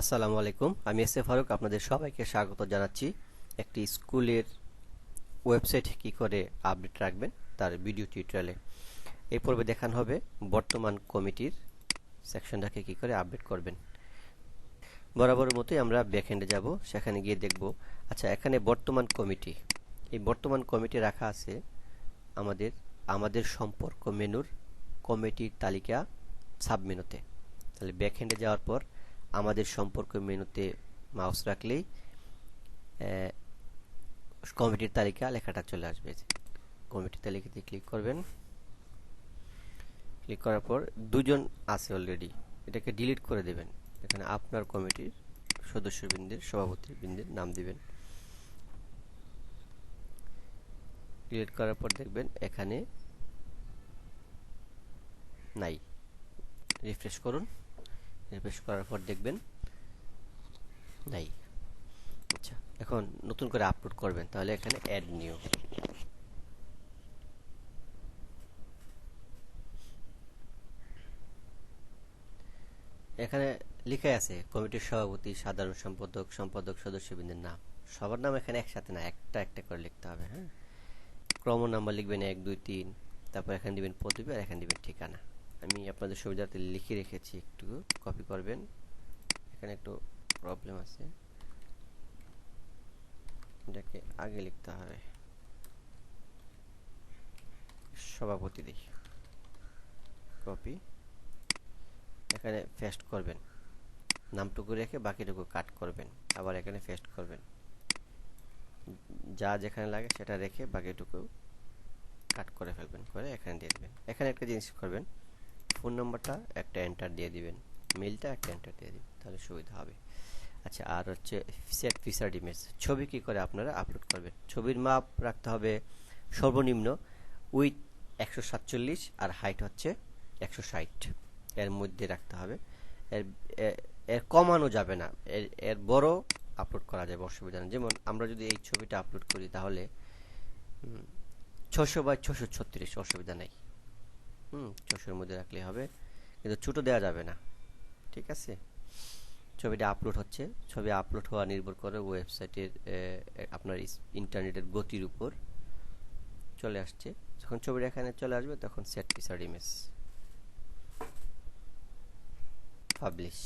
আসসালামু আলাইকুম। আমি এস এ ফারুক, আপনাদের সবাইকে স্বাগত জানাচ্ছি একটি স্কুলের ওয়েবসাইট কি করে আপডেট রাখবেন তার ভিডিও টিউটোরিয়ালে। এই পর্বে দেখানো হবে বর্তমান কমিটির সেকশনটাকে কি করে আপডেট করবেন। বরাবরের মতোই আমরা ব্যাকএন্ডে যাব, সেখানে গিয়ে দেখব আচ্ছা এখানে বর্তমান কমিটি। এই বর্তমান কমিটি রাখা আছে আমাদের আমাদের সম্পর্ক মেনুর কমিটির তালিকা সাব মেনুতে তাহলে ব্যাকএন্ডে যাওয়ার পর আমাদের সম্পর্ক মেনুতে মাউস রাখলেই কমিটির তালিকা লেখাটা চলে আসবে। কমিটির তালিকাতে ক্লিক করবেন। ক্লিক করার পর দুজন আছে অলরেডি এটাকে ডিলিট করে দেবেন। এখানে আপনার কমিটির সদস্যবৃন্দের, সভাপতিবৃন্দের নাম দিবেন। ডিলিট করার পর দেখবেন এখানে নাই। রিফ্রেশ করুন। রিফ্রেশ করার পর দেখবেন নাই আচ্ছা এখন নতুন করে আপলোড করবেন, তাহলে এখানে অ্যাড নিউ এখানে লিখে আছে, কমিটির সভাপতি, সাধারণ সম্পাদক সম্পাদক সদস্যবৃন্দের নাম। সবার নাম এখানে একসাথে না, একটা একটা করে লিখতে হবে হ্যাঁ? ক্রম নাম্বার লিখবেন এক, দুই, তিন, তারপর এখানে দিবেন পদবি আর এখানে দিবেন ঠিকানা। আমি আপনাদের সুবিধার্থে লিখে রেখেছি, একটু কপি করবেন। এখানে একটু প্রবলেম আছে। এটাকে আগে লিখতে হবে। সভাপতি দেখি। কপি এখানে ফেস্ট করবেন। নামটুকু রেখে বাকিটুকু কাট করবেন। আবার এখানে ফেস্ট করবেন। যা যেখানে লাগে সেটা রেখে বাকিটুকু কাট করে ফেলবেন, করে এখানে দিয়ে দেবেন। এখানে একটা জিনিস করবেন। ফোন নম্বরটা একটা এন্টার দিয়ে দিবেন। মেলটা একটা এন্টার দিয়ে দিবেন, তাহলে সুবিধা হবে। আচ্ছা আর হচ্ছে সেট ফিচার ইমেজ ছবি কি করে আপনারা আপলোড করবেন? ছবির মাপ রাখতে হবে সর্বনিম্ন উইথ একশো সাতচল্লিশ আর হাইট হচ্ছে একশো ষাট। এর মধ্যে রাখতে হবে। এর এর কমানো যাবে না। এর এর বড় আপলোড করা যাবে, অসুবিধা নেই। যেমন আমরা যদি এই ছবিটা আপলোড করি তাহলে ছশো বাই ছশো ছত্রিশ, অসুবিধা নেই। হুম ছশোর মধ্যে রাখলে হবে। কিন্তু ছোটো দেওয়া যাবে না। ঠিক আছে? ছবিটা আপলোড হচ্ছে। ছবি আপলোড হওয়া নির্ভর করে ওয়েবসাইটের আপনার ইন্টারনেটের গতির উপর চলে আসছে। যখন ছবিটা এখানে চলে আসবে, তখন সেট পিসার ইমেজ পাবলিশ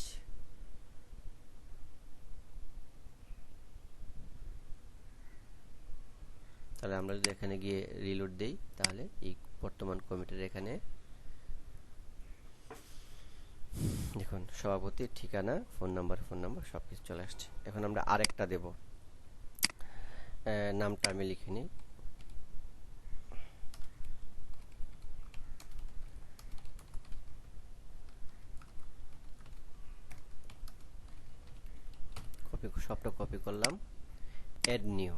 তাহলে আমরা যদি এখানে গিয়ে রিলোড দেই, তাহলে এই বর্তমান কমিটির এখানে দেখুন সভাপতির ঠিকানা, ফোন নাম্বার ফোন নাম্বার সব কিছু চলে আসছে। এখন আমরা আরেকটা দেব। নামটা আমি লিখে নিই। কপি, সবটা কপি করলাম। অ্যাড নিউ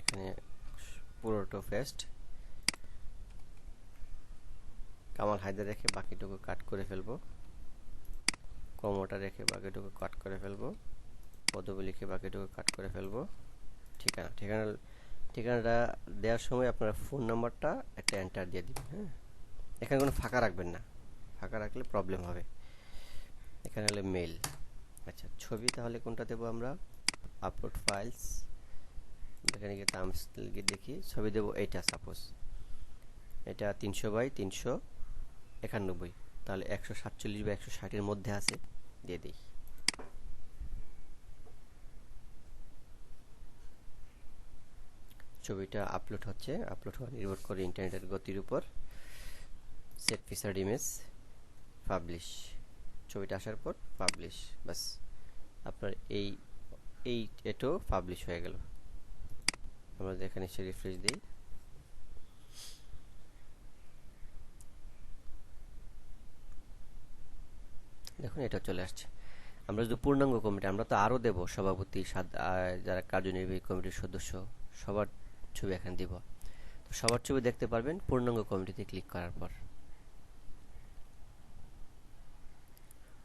এখানে ফেস্ট কামাল হায়দার রেখে বাকিটুকু কাট করে ফেলব। কমোটা রেখে বাকিটুকু কাট করে ফেলব। পদবি লিখে বাকিটুকু কাট করে ফেলব। ঠিকানা ঠিকানা, ঠিকানাটা দেওয়ার সময় আপনার ফোন নাম্বারটা একটা এন্টার দিয়ে দিবেন হ্যাঁ? এখানে কোনো ফাঁকা রাখবেন না। ফাঁকা রাখলে প্রবলেম হবে। এখানে হলে মেল আচ্ছা ছবি তাহলে কোনটা দেবো আমরা? আপলোড ফাইলস এখানে গিয়ে টার্মস গিয়ে দেখি, ছবি দেবো এইটা সাপোজ এটা তিনশো বাই তিনশো একানব্বই। তাহলে একশো সাতচল্লিশ বা একশো ষাটের মধ্যে আছে, দিয়ে দিই। ছবিটা আপলোড হচ্ছে আপলোড হওয়া নির্ভর করে ইন্টারনেটের গতির উপর। সেট ফিচার ইমেজ পাবলিশ ছবিটা আসার পর পাবলিশ বাস আপনার এই এই এটাও পাবলিশ হয়ে গেল। আমরা এখানে এসে রিফ্রেশ দিই। দেখুন, এটা চলে আসছে। আমরা যদি পূর্ণাঙ্গ কমিটি, আমরা তো আরও দেব সভাপতি যারা কার্যনির্বাহী কমিটির সদস্য, সবার ছবি এখানে দিব। সবার ছবি দেখতে পারবেন, পূর্ণাঙ্গ কমিটিতে ক্লিক করার পর।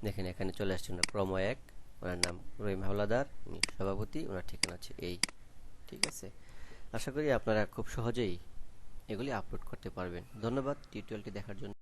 দেখেন, এখানে চলে আসছে ওনার ক্রম এক, ওনার নাম রহিম হাওলাদার সভাপতি, ওনার ঠিকানা আছে এই, ঠিক আছে? আশা করি আপনারা খুব সহজেই এগুলি আপলোড করতে পারবেন। ধন্যবাদ টিউটোরিয়ালটি দেখার জন্য।